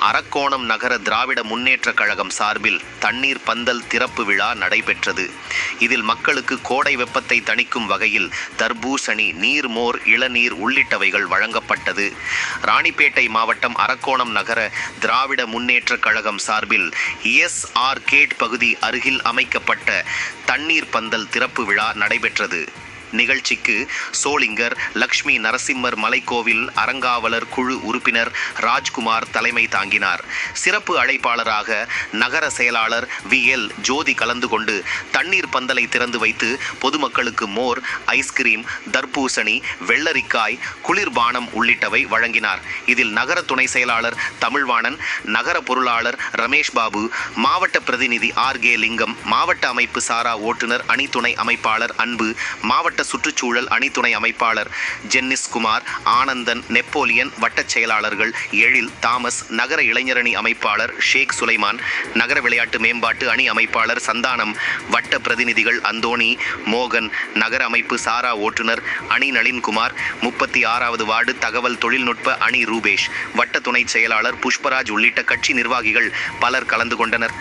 அரக்கோணம் நகர திராவிட முன்னேற்றக் கழகம் சார்பில் தண்ணீர் பந்தல் திறப்பு விழா நடைபெற்றது. இதில் மக்களுக்கு கோடை வெப்பத்தை தணிக்கும் வகையில் தர்பூசணி நீர்மோர் இளநீர் உள்ளிட்டவைகள் வழங்கப்பட்டது. ராணிப்பேட்டை மாவட்டம் அரக்கோணம் நகர திராவிட முன்னேற்றக் கழகம் சார்பில் எஸ் ஆர் கேட் பகுதி அருகில் அமைக்கப்பட்ட தண்ணீர் பந்தல் திறப்பு விழா நடைபெற்றது. நிகழ்ச்சிக்கு சோளிங்கர் லக்ஷ்மி நரசிம்மர் மலைக்கோவில் அறங்காவலர் குழு உறுப்பினர் ராஜ்குமார் தலைமை தாங்கினார். சிறப்பு அழைப்பாளராக நகர செயலாளர் வி. எல். ஜோதி கலந்து கொண்டு தண்ணீர் பந்தலை திறந்து வைத்து பொதுமக்களுக்கு மோர் ஐஸ்கிரீம் தர்பூசணி வெள்ளரிக்காய் குளிர்பானம் உள்ளிட்டவை வழங்கினார். இதில் நகர துணை செயலாளர் தமிழ்வாணன் நகர பொருளாளர் ரமேஷ் பாபு மாவட்ட பிரதிநிதி ஆர். கே. லிங்கம் மாவட்ட அமைப்பு சாரா ஓட்டுநர் அணி துணை அமைப்பாளர் அன்பு மாவட்ட சுற்றுச்சூழல் அணித்துணை அமைப்பாளர் ஜென்னிஸ் குமார் ஆனந்தன் நெப்போலியன் வட்டச் செயலாளர்கள் எழில் தாமஸ் நகர இளைஞரணி அமைப்பாளர் ஷேக் சுலைமான் நகர விளையாட்டு மேம்பாட்டு அணி அமைப்பாளர் சந்தானம் வட்ட பிரதிநிதிகள் அந்தோணி மோகன் நகர அமைப்பு சாரா ஓட்டுநர் அணி நளின்குமார் முப்பத்தி ஆறாவது வார்டு தகவல் தொழில்நுட்ப அணி ரூபேஷ் வட்ட துணை செயலாளர் புஷ்பராஜ் உள்ளிட்ட கட்சி நிர்வாகிகள் பலர் கலந்து கொண்டனர்.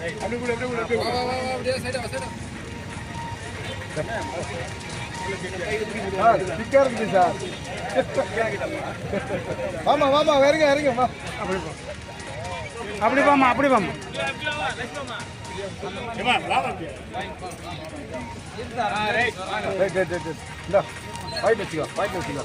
ஏ போங்க ஸ்டிக்கர் இருக்குது சார். வாமா வாமா வருங்க வருங்க வா அப்படி போ அப்படி வாமா அப்படி வாமா right right right right fight வச்சுக்கோ ஃபைட் வச்சுக்கோ.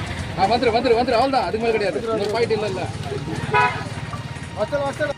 வந்துரு வந்துரு வந்துரு அவள் தான் அதுக்கு மேல கிடையாது. இன்னொரு பாயிண்ட் இல்ல இல்ல. வச்சல